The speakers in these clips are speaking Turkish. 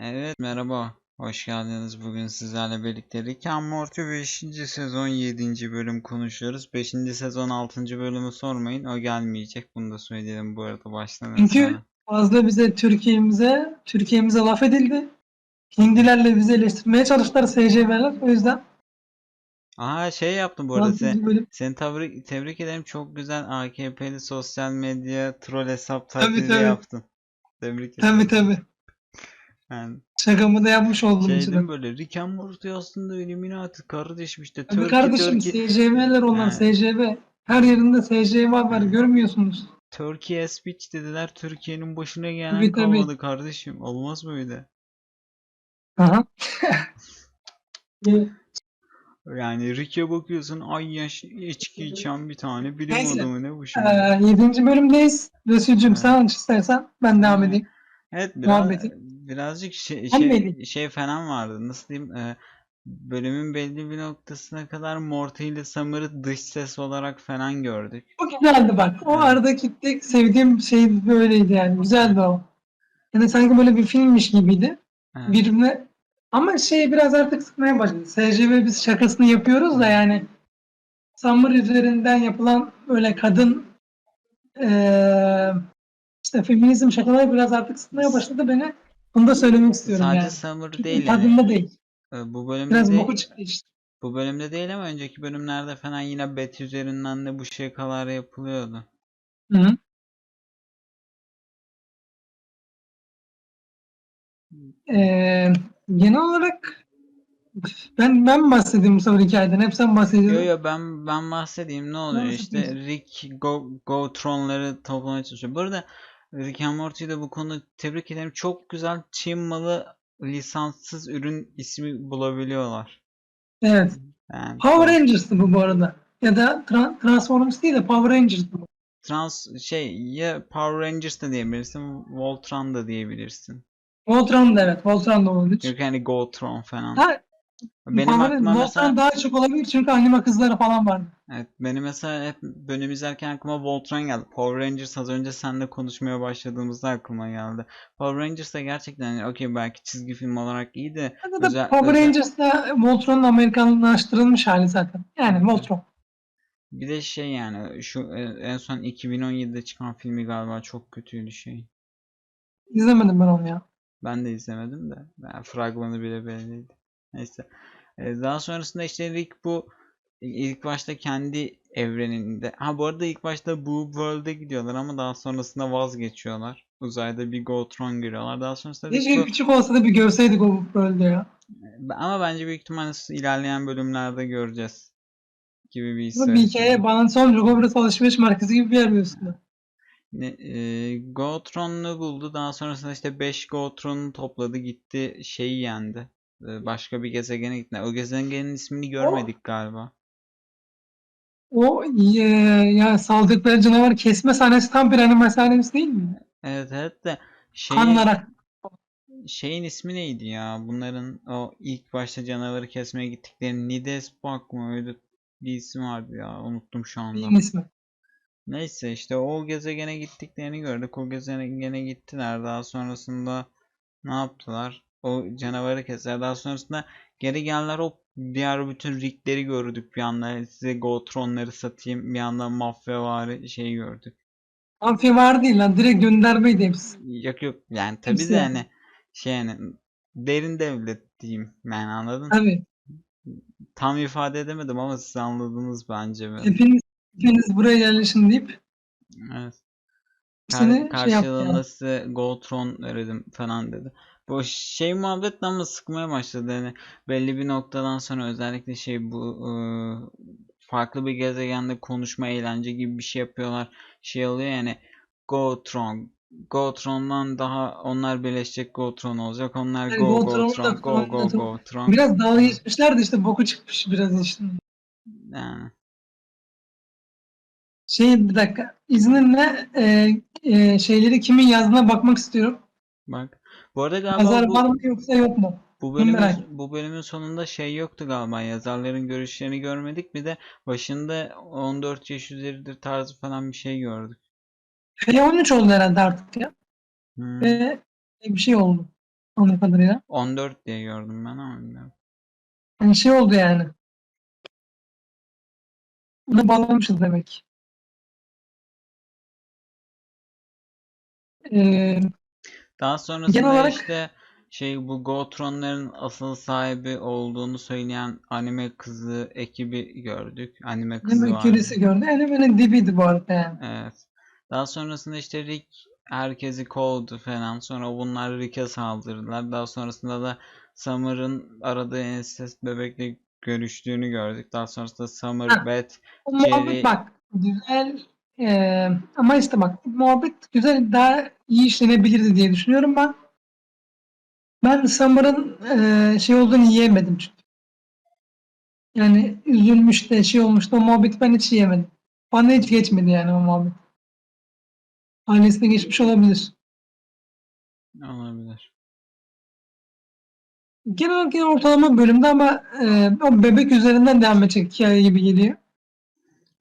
Evet merhaba. Hoş geldiniz. Bugün sizlerle birlikte Rick and Morty 5. sezon 7. bölüm konuşuyoruz. 5. sezon 6. bölümü sormayın. O gelmeyecek. Bunu da söyleyelim bu arada baştan Çünkü sonra. fazla bize Türkiye'mize Türkiye'mize laf edildi. Hindilerle bizi eleştirmeye çalıştılar SCV'ler. O yüzden Aha şey yaptım bu arada. Sen, bölüm seni tebrik, tebrik ederim. Çok güzel AKP'li sosyal medya troll hesap taklidi yaptın. Tebrik ederim. tabii tabii. Yani Şakamı da yapmış oldum şey içine. değil mi böyle Rick and Morty aslında Illuminati kardeşim işte Tabii Turkey kardeşim Turkey SCV'ler onlar Ha. SCV. Her yerinde SCV var görmüyorsunuz. Turkey speech dediler. Türkiye'nin başına gelen Tabii, tabii. kalmadı kardeşim. Olmaz böyle. Aha. Yani Rick'e bakıyorsun ay yaş içki içen bir tane bilim Neyse. adamı ne bu şimdi? Ee, yedinci bölümdeyiz. Resulcüm sen istersen ben devam Evet. edeyim. Evet biraz muhabbeti. Birazcık şey, şey, şey falan vardı. Nasıl diyeyim? Ee, bölümün belli bir noktasına kadar Morty ile Summer'ı dış ses olarak falan gördük. O güzeldi bak. O Evet. aradaki tek sevdiğim şey böyleydi yani. Güzeldi o. Yani sanki böyle bir filmmiş gibiydi. Evet. birbirine ama şey biraz artık sıkmaya başladı. SCV biz şakasını yapıyoruz da yani Summer üzerinden yapılan böyle kadın eee işte feminizm şakaları biraz artık sıkmaya başladı beni. Bunu da söylemek istiyorum Sadece yani. Summer değil yani. tadında değil. Ee, Bu bölümde Biraz değil, boku çıktı işte. bu bölümde değil ama önceki bölümlerde falan yine bet üzerinden de bu şakalar yapılıyordu. Hı -hı. Eee, genel olarak ben ben bahsedeyim bu sefer hikayeden? Hep sen Yo bahsediyorsun. yo ben ben bahsedeyim ne oluyor işte bahsediyorsun? Rick Go Gotron'ları toplamaya çalışıyor. Bu arada Rick and Morty'yi de bu konuda tebrik ederim. Çok güzel Çin malı lisanssız ürün ismi bulabiliyorlar. Evet. Yani Power Rangers'tı bu bu arada. Ya da Tra- Transformers değil de Power Rangers'tı bu. trans şey ya Power Rangers da diyebilirsin, Voltron da diyebilirsin. Voltron da evet. Voltron da olabilir. Yok yani Gotron falan. Ha, Benim Power- aklıma Voltron mesela daha çok olabilir çünkü anime kızları falan vardı. Evet, benim mesela hep bölüm izlerken aklıma Voltron geldi. Power Rangers az önce seninle konuşmaya başladığımızda aklıma geldi. Power Rangers da gerçekten yani okey belki çizgi film olarak iyi de Ya da Özel- Power özel- Rangers da Voltron'un Amerikanlaştırılmış hali zaten. Yani Voltron. bir de şey yani şu e, en son 2017'de çıkan filmi galiba çok kötüydü şey. İzlemedim ben onu ya. Ben de izlemedim de. Yani fragmanı bile belliydi. Neyse. E, Daha sonrasında işte Rick bu ilk başta kendi evreninde. Ha bu arada ilk başta bu World'e gidiyorlar ama daha sonrasında vazgeçiyorlar. Uzayda bir Gotron görüyorlar. Daha sonrasında Keşke bu- küçük olsa da bir görseydik o bölümde ya. Ama bence büyük ihtimalle ilerleyen bölümlerde göreceğiz. Gibi bir his bir hikaye olmayacak. O burası alışveriş merkezi gibi bir yer biliyorsun. Ne, e, Gotron'u buldu. Daha sonrasında işte 5 Gotron'u topladı gitti şeyi yendi. Başka bir gezegene gitti. O gezegenin ismini görmedik galiba. O e, ya saldırdıkları canavar kesme sahnesi tam bir anime sahnesi değil mi? Evet evet de şeyin, Kanlara. şeyin ismi neydi ya? Bunların o ilk başta canavarı kesmeye gittikleri Nidespark mı öyle bir isim vardı ya. Unuttum şu anda. Benim ismi. Neyse işte o gezegene gittiklerini gördük. O gezegene gittiler. Daha sonrasında ne yaptılar? O canavarı kestiler. Daha sonrasında geri geldiler. O diğer bütün rigleri gördük bir anda. Size Gotron'ları satayım. Bir anda mafyavari şey gördük. Amfi var değil lan. Direkt göndermeydi hepsi. Yok yok yani Hepsi de yani. şey yani derin devlet diyeyim. Yani anladın? Tabii. Tam ifade edemedim ama siz anladınız bence beni. Hepiniz, hepiniz buraya yerleşin deyip Evet. Kar- şey karşılığında yani. size Goldtron verelim falan dedi. Bu şey muhabbetle ama sıkmaya başladı. Yani belli bir noktadan sonra özellikle şey bu ıı, farklı bir gezegende konuşma eğlence gibi bir şey yapıyorlar. Şey oluyor yani Gotron Gotron'dan daha onlar birleşecek Gotron olacak. Onlar Yani Go Gotron, da Go Go kullanıyordum. Gotron. Biraz dalga geçmişler de işte boku çıkmış biraz işte. Yani. Şey bir dakika. İzninle e, e, şeyleri kimin yazdığına bakmak istiyorum. Bak. Bu arada galiba Yazar bu, var mı yoksa yok mu? Bu bölümün, bu bölümün sonunda şey yoktu galiba. Yazarların görüşlerini görmedik. Bir de başında 14 yaş üzeridir tarzı falan bir şey gördük. F13 oldu herhalde artık ya. Hmm. Ve bir şey oldu. Anladığım kadarıyla. 14 diye gördüm ben ama bilmiyorum. Yani şey oldu yani. Bunu bağlamışız demek. Ee, Daha sonrasında Genel olarak- işte şey bu Gotron'ların asıl sahibi olduğunu söyleyen anime kızı ekibi gördük. Anime kızı Demek vardı. Curie'si gördü. Anime'nin dibiydi bu arada yani. Evet. Daha sonrasında işte Rick herkesi kovdu falan. Sonra bunlar Rick'e saldırdılar. Daha sonrasında da Summer'ın aradığı ensest bebekle görüştüğünü gördük. Daha sonrasında Summer, Ha. Beth, Jerry- bak güzel eee, ama işte bak muhabbet güzel daha iyi işlenebilirdi diye düşünüyorum ben. Ben Summer'ın eee, şey olduğunu yiyemedim çünkü. Yani üzülmüş de şey olmuş da o muhabbeti ben hiç yiyemedim. Bana hiç geçmedi yani o muhabbet. Ailesine geçmiş olabilir. olabilir. Genel olarak ortalama bölümde ama eee, o bebek üzerinden devam edecek hikaye gibi geliyor.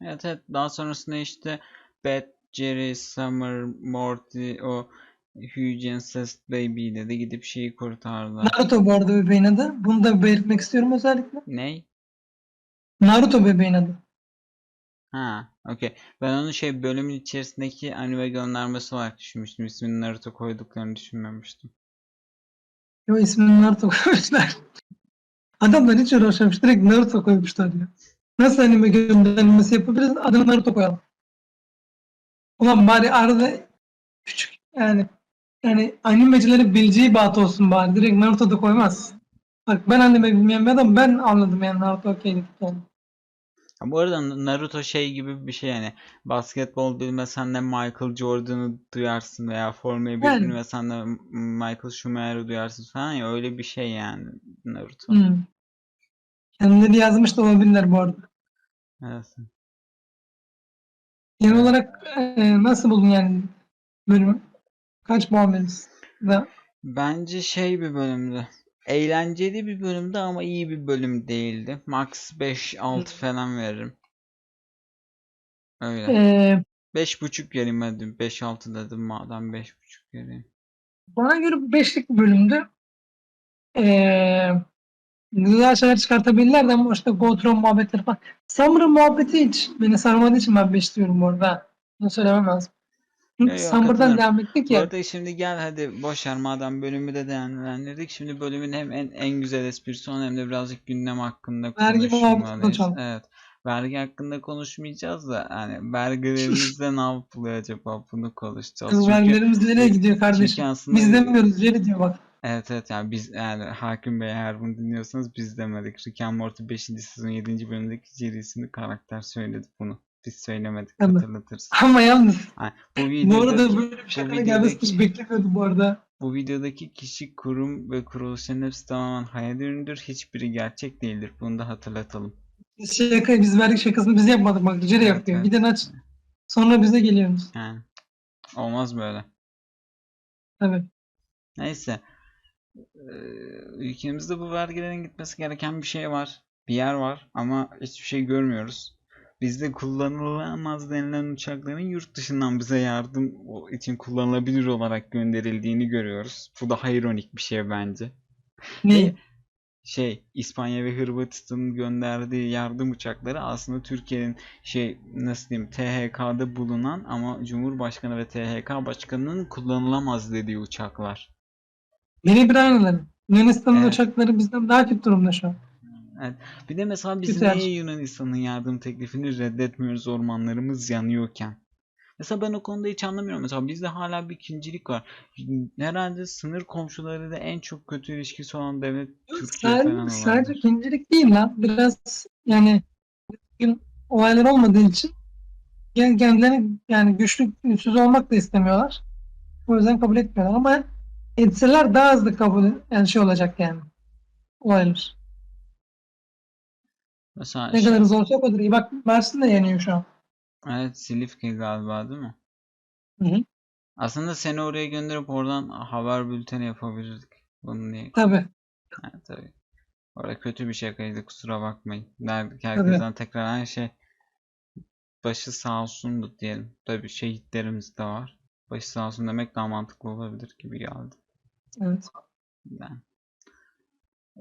Evet evet. Daha sonrasında işte Beth, Jerry, Summer, Morty, o Huge Incest Baby dedi. Gidip şeyi kurtardılar. Naruto bu arada bebeğin adı. Bunu da belirtmek istiyorum özellikle. Ney? Naruto bebeğin adı. Ha, okey. Ben onu şey bölümün içerisindeki anime göndermesi olarak düşünmüştüm. İsmini Naruto koyduklarını düşünmemiştim. Yo ismini Naruto koymuşlar. Adamlar hiç uğraşmamış. Direkt Naruto koymuşlar ya. Nasıl anime göndermesi yapabiliriz? Adını Naruto koyalım. Ulan bari arada küçük yani yani animecilerin bileceği bat olsun bari. Direkt Naruto da koymaz. Bak ben anime bilmeyen bir adam ben anladım yani Naruto okey dedik yani. Ha, bu arada Naruto şey gibi bir şey yani basketbol bilmesen de Michael Jordan'ı duyarsın veya Formula 1 Yani. bilmesen de Michael Schumacher'ı duyarsın falan ya öyle bir şey yani Naruto. Hmm. Kendileri yazmış da olabilirler bu arada. Evet. Genel olarak e, nasıl buldun yani bölümü? Kaç puan verirsin? Da, Bence şey bir bölümdü. Eğlenceli bir bölümdü ama iyi bir bölüm değildi. Max 5-6 falan veririm. Öyle. e, 5.5 vereyim hadi. 5-6 dedim madem 5.5 vereyim. Bana göre bu beşlik bir bölümdü. Ee, güzel şeyler çıkartabilirlerdi ama işte Gotron muhabbetleri falan. Summer'ın muhabbeti hiç beni sarmadığı için ben beş diyorum bu arada. Bunu söylemem lazım. Çünkü Yo, yo, Summer'dan devam ettik ya. arada şimdi gel hadi boş ver madem bölümü de değerlendirdik. Şimdi bölümün hem en, en güzel esprisi olan hem de birazcık gündem hakkında Vergi konuşmalıyız. Evet. Vergi hakkında konuşmayacağız da hani vergilerimizde ne yapılıyor acaba bunu konuşacağız. Vergilerimiz nereye gidiyor kardeşim? aslında Biz demiyoruz. Jerry diyor bak. Evet evet yani biz yani Hakim Bey eğer bunu dinliyorsanız biz demedik. Rick and Morty 5. sezon 7. bölümdeki Jerry isimli karakter söyledi bunu. Biz söylemedik Tabii. hatırlatırız. Ama yalnız Yani bu bu videoda arada böyle bir şaka videodaki- gelmesi hiç beklemiyordum bu arada. bu videodaki kişi, kurum ve kuruluşların hepsi tamamen hayal ürünüdür. Hiçbiri gerçek değildir. Bunu da hatırlatalım. Şaka, biz vergi şakasını biz yapmadık bak. Jerry Evet, yapıyor. evet. Gidin aç. Sonra bize geliyorsunuz. Yani olmaz böyle. Tabii. Neyse. Ee, ülkemizde bu vergilerin gitmesi gereken bir şey var. Bir yer var ama hiçbir şey görmüyoruz. Bizde kullanılamaz denilen uçakların yurt dışından bize yardım için kullanılabilir olarak gönderildiğini görüyoruz. Bu daha ironik bir şey bence. Neyi? Şey, İspanya ve Hırvatistan'ın gönderdiği yardım uçakları aslında Türkiye'nin şey nasıl diyeyim THK'da bulunan ama Cumhurbaşkanı ve THK başkanının kullanılamaz dediği uçaklar. Birebir aynıları. Yunanistan'ın Evet. uçakları bizden daha kötü durumda şu an. Bir de mesela biz Güzel. niye Yunanistan'ın yardım teklifini reddetmiyoruz ormanlarımız yanıyorken? Mesela ben o konuda hiç anlamıyorum. Mesela bizde hala bir ikincilik var. Herhalde sınır komşularıyla en çok kötü ilişkisi olan devlet Türkiye Sadece, falan sadece olabilir. ikincilik değil lan. Biraz yani bugün olaylar olmadığı için kendilerini yani güçlü güçsüz olmak da istemiyorlar. O yüzden kabul etmiyorlar ama etseler daha hızlı kabul yani şey olacak yani. Olaylar. Mesela Ne kadar hızlı olsa o kadar iyi. Bak Mersin de yeniyor şu an. evet Silifke galiba değil mi? Hı hı. Aslında seni oraya gönderip oradan haber bülteni yapabilirdik. Bunu niye? Tabii. Ha, tabii. Orada kötü bir şakaydı kusura bakmayın. Derdik herkesten tekrar aynı şey. Başı sağ olsun diyelim. Tabii şehitlerimiz de var. Başı sağ olsun demek daha mantıklı olabilir gibi geldi. Evet.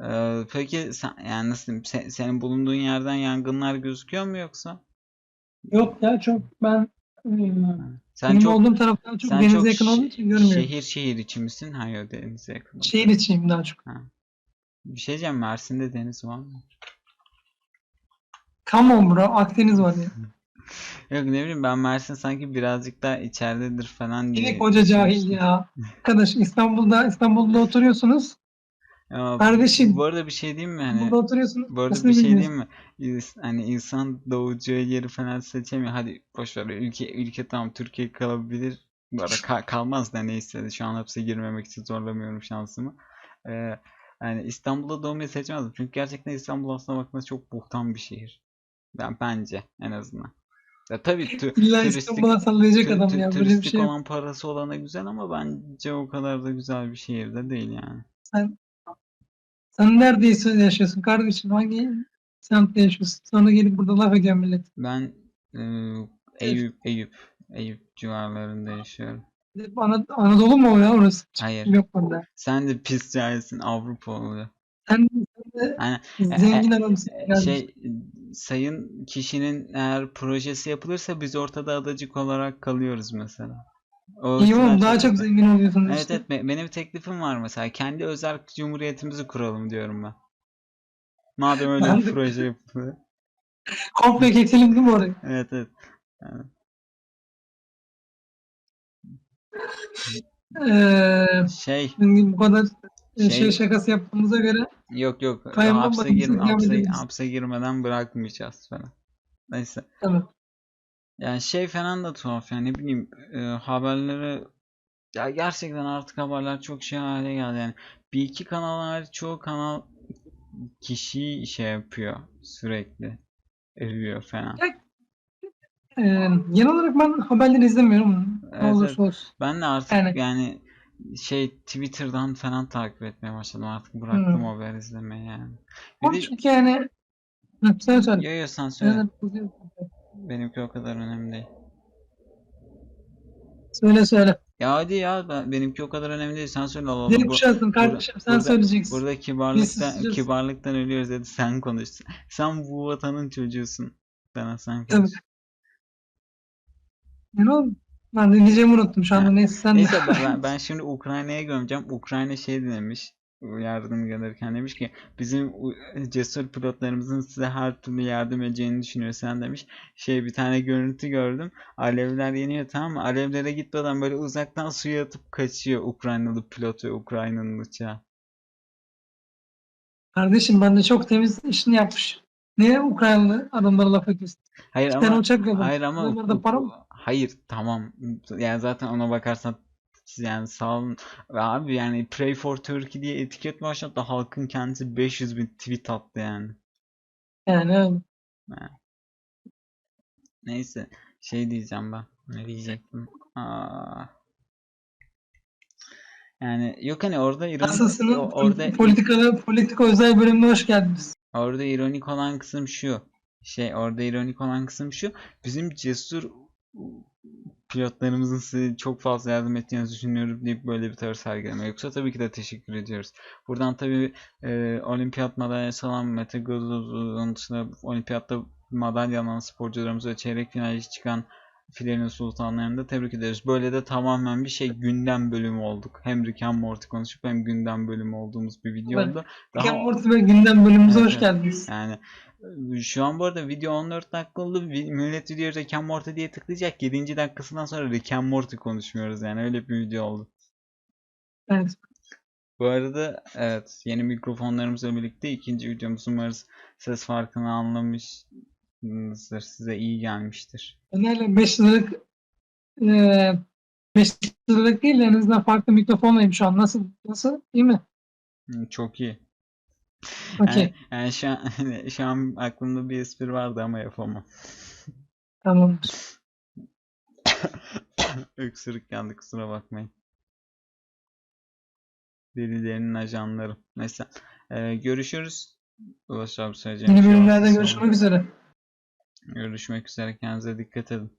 Ee, peki sen, yani nasıl diyeyim, se- senin bulunduğun yerden yangınlar gözüküyor mu yoksa? Yok ya çok ben Sen benim çok olduğum taraftan çok sen denize çok yakın olduğu için görmüyorum. şehir şehir içi misin? Hayır denize yakın. Şehir içiyim daha çok. Bir şey diyeceğim Mersin'de deniz var mı? Come on bro Akdeniz var ya. Yok ne bileyim ben Mersin sanki birazcık daha içeridedir falan diye Yine koca cahil ya. Arkadaş İstanbul'da İstanbul'da oturuyorsunuz. Ama Kardeşim. bu arada bir şey diyeyim mi hani Burada oturuyorsunuz. bu arada bir şey diyeyim mi? İns- Hani insan doğacağı yeri falan seçemiyor. Hadi boş ver ülke ülke tamam Türkiye kalabilir. Bu arada ka- kalmaz da neyse şu an hapse girmemek için zorlamıyorum şansımı. Ee, yani İstanbul'da doğmayı seçmezdim. Çünkü gerçekten İstanbul aslına baktığında çok buhtan bir şehir. Ben bence en azından. Ya tabii tü- İlla İstanbul'a sallayacak tü- adam tü- ya. Böyle bir şey olan parası olana güzel ama bence o kadar da güzel bir şehirde değil yani. Sen, sen neredeyse yaşıyorsun kardeşim? Hangi semtte yaşıyorsun? Sonra gelip burada laf ediyor millet. Ben e, Eyüp Eyüp Eyüp civarlarında yaşıyorum. Ana- Anadolu mu o ya orası? Hayır. Yok bende. Sen de pis cahilsin Avrupa oluyor. Sen, sen de Aynen. zengin adamsın. E. Şey sayın kişinin eğer projesi yapılırsa biz ortada adacık olarak kalıyoruz mesela. O İyi oğlum daha çok zengin oluyorsun Evet işte. evet be- benim teklifim var mesela kendi özel cumhuriyetimizi kuralım diyorum ben. Madem öyle Ben bir de- proje yapılıyor. Komple geçelim değil mi oraya? Evet evet. Ee, Şey bu kadar Şey- e, şey şakası yaptığımıza göre yok yok Kayınbaba hapse, gir, hapse, hapse girmeden bırakmayacağız falan. Neyse. tabii. Yani şey falan da tuhaf yani ne bileyim e, haberleri ya gerçekten artık haberler çok şey hale geldi yani bir iki kanal hariç çoğu kanal kişiyi şey yapıyor sürekli övüyor falan. Ee, genel olarak ben haberleri izlemiyorum. Ne Evet, olursa olsun. Ben de artık Yani- yani şey Twitter'dan falan takip etmeye başladım artık bıraktım Hmm. haber izlemeyi yani. Bir Ama de çünkü yani sen söyle. yo yo sen söyle benimki o kadar önemli değil. söyle. söyle. Ya hadi ya ben, benimki o kadar önemli değil sen söyle Allah Bu- kuşaksın kardeşim sen burada- söyleyeceksin. Burada kibarlıktan kibarlıktan ölüyoruz dedi sen konuş. Sen bu vatanın çocuğusun. Sana sen Tabii. konuş. Ne oldu? Ben de diyeceğimi unuttum şu anda. Neyse sen de. Neyse ben, ben, ben şimdi Ukrayna'ya gömeceğim. Ukrayna şey demiş. Yardım gönderirken demiş ki bizim cesur pilotlarımızın size her türlü yardım edeceğini düşünüyor sen demiş. Şey bir tane görüntü gördüm. Alevler yanıyor tamam mı? Alevlere gitmeden böyle uzaktan suya atıp kaçıyor Ukraynalı pilot ve Ukrayna'nın uçağı. Kardeşim ben de çok temiz işini yapmış. Niye Ukraynalı adamlara laf ediyorsun? Hayır Bir ama tane uçak yollamış. Hayır ama para mı? Hayır tamam yani zaten ona bakarsan yani sağ olun abi yani Pray for Turkey diye etiket başlattı halkın kendisi 500 bin tweet attı yani Yani öyle. neyse şey diyeceğim ben ne diyecektim Aa. yani yok hani orada ironik orada Politikalı, politika özel bölümüne hoş geldiniz. Orada ironik olan kısım şu. Şey orada ironik olan kısım şu. Bizim cesur pilotlarımızın size çok fazla yardım ettiğini düşünüyorum deyip böyle bir tavır sergileme. Yoksa tabii ki de teşekkür ediyoruz. Buradan tabii e, olimpiyat madalyası alan Mete Gozoz'un dışında olimpiyatta madalya alan sporcularımıza çeyrek finale çıkan Filenin Sultanlarını da tebrik ederiz. Böyle de tamamen bir şey gündem bölümü olduk. Hem Rick and Morty konuşup hem gündem bölümü olduğumuz bir video oldu. Rick and Morty ve gündem bölümümüze Evet, hoş geldiniz. Yani e, şu an bu arada video 14 dakika oldu. Millet video Rick and Morty diye tıklayacak. 7. dakikasından sonra Rick and Morty konuşmuyoruz yani. Öyle bir video oldu. Evet. Bu arada evet yeni mikrofonlarımızla birlikte ikinci videomuz umarız ses farkını anlamışsınızdır. Size iyi gelmiştir. Önerle 5 liralık eee 5 liralık değil de en azından farklı mikrofonlayım şu an. Nasıl? Nasıl? İyi mi? Hı, Çok iyi. Okey. Yani, yani şu an şu an aklımda bir espri vardı ama yapamam. Tamamdır. Öksürük geldi kusura bakmayın. Delilerinin ajanları. Neyse. Ee, görüşürüz. Ulaş abi söyleyeceğim Yeni bir şey varsa bölümlerde görüşmek üzere. Görüşmek üzere. Kendinize dikkat edin.